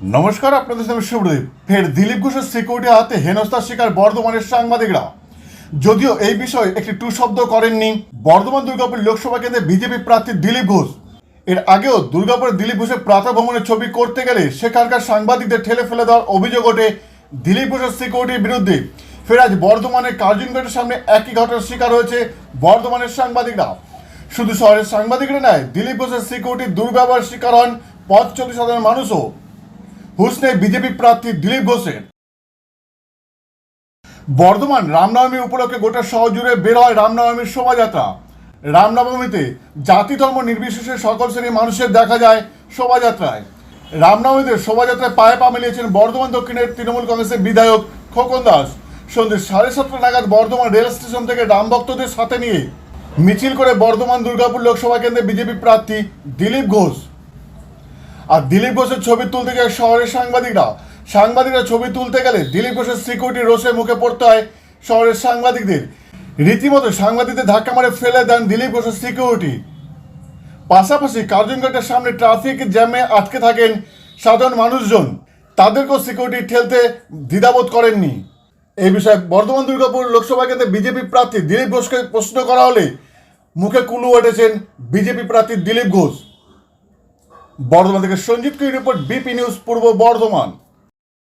নমস্কার, আপনাদের সামনে শুভদেব ফের দিলীপ ঘোষের সিকিউরিটি হাতে হেনস্থার শিকার বর্ধমানের সাংবাদিকরা। যদিও এই বিষয়ে একটি টু শব্দ করেননি, বর্ধমান দুর্গাপুর লোকসভা কেন্দ্রে বিজেপি প্রার্থী দিলীপ ঘোষ। এর আগেও দুর্গাপুরে দিলীপ ঘোষের প্রাতভ্রমণের ছবি করতে গেলে সেখানকার সাংবাদিকদের ঠেলে ফেলে দেওয়ার অভিযোগ ওঠে দিলীপ ঘোষের সিকিউরিটির বিরুদ্ধে। ফের আজ বর্ধমানের কার্জন গেটের সামনে একই ঘটনার শিকার হয়েছে বর্ধমানের সাংবাদিকরা। শুধু শহরের সাংবাদিকরা নয়, দিলীপ ঘোষের সিকিউরিটির দুর্ব্যবহার শিকার হন পথ চলতি সাধারণ মানুষও। হুসনে বিজেপি প্রার্থী দিলীপ ঘোষের। বর্ধমান রামনবমী উপলক্ষে গোটা শহর জুড়ে বের হয় রামনবমীর শোভাযাত্রা। রামনবমীতে জাতি ধর্ম নির্বিশেষে সকল শ্রেণির মানুষের দেখা যায় শোভাযাত্রায়। রামনবমীতে শোভাযাত্রায় পায়ে পা মিলিয়েছেন বর্ধমান দক্ষিণের তৃণমূল কংগ্রেসের বিধায়ক খোকন দাস। সন্ধ্যে সাড়ে সাতটা নাগাদ বর্ধমান রেল স্টেশন থেকে রাম ভক্তদের সাথে নিয়ে মিছিল করে বর্ধমান দুর্গাপুর লোকসভা কেন্দ্রে বিজেপি প্রার্থী দিলীপ ঘোষ। আর দিলীপ ঘোষের ছবি তুলতে যায় শহরের সাংবাদিকরা। সাংবাদিকরা ছবি তুলতে গেলে দিলীপ ঘোষের সিকিউরিটি রোষে মুখে পড়তে হয় শহরের সাংবাদিকদের। রীতিমতো সাংবাদিকদের ধাক্কা মারে ফেলে দেন দিলীপ ঘোষের সিকিউরিটি পাশাপাশি কার্জনগেটের সামনে ট্রাফিক জ্যামে আটকে থাকেন সাধারণ মানুষজন। তাদেরকেও সিকিউরিটি ঠেলতে দ্বিধাবোধ করেননি। এই বিষয়ে বর্ধমান দুর্গাপুর লোকসভা কেন্দ্রে বিজেপি প্রার্থী দিলীপ ঘোষকে প্রশ্ন করা হলে মুখে কুলু উঠেছেন বিজেপি প্রার্থী দিলীপ ঘোষ। বর্ধমান থেকে সঞ্জীব কি রিপোর্ট বিপি নিউজ পূর্ব বর্ধমান।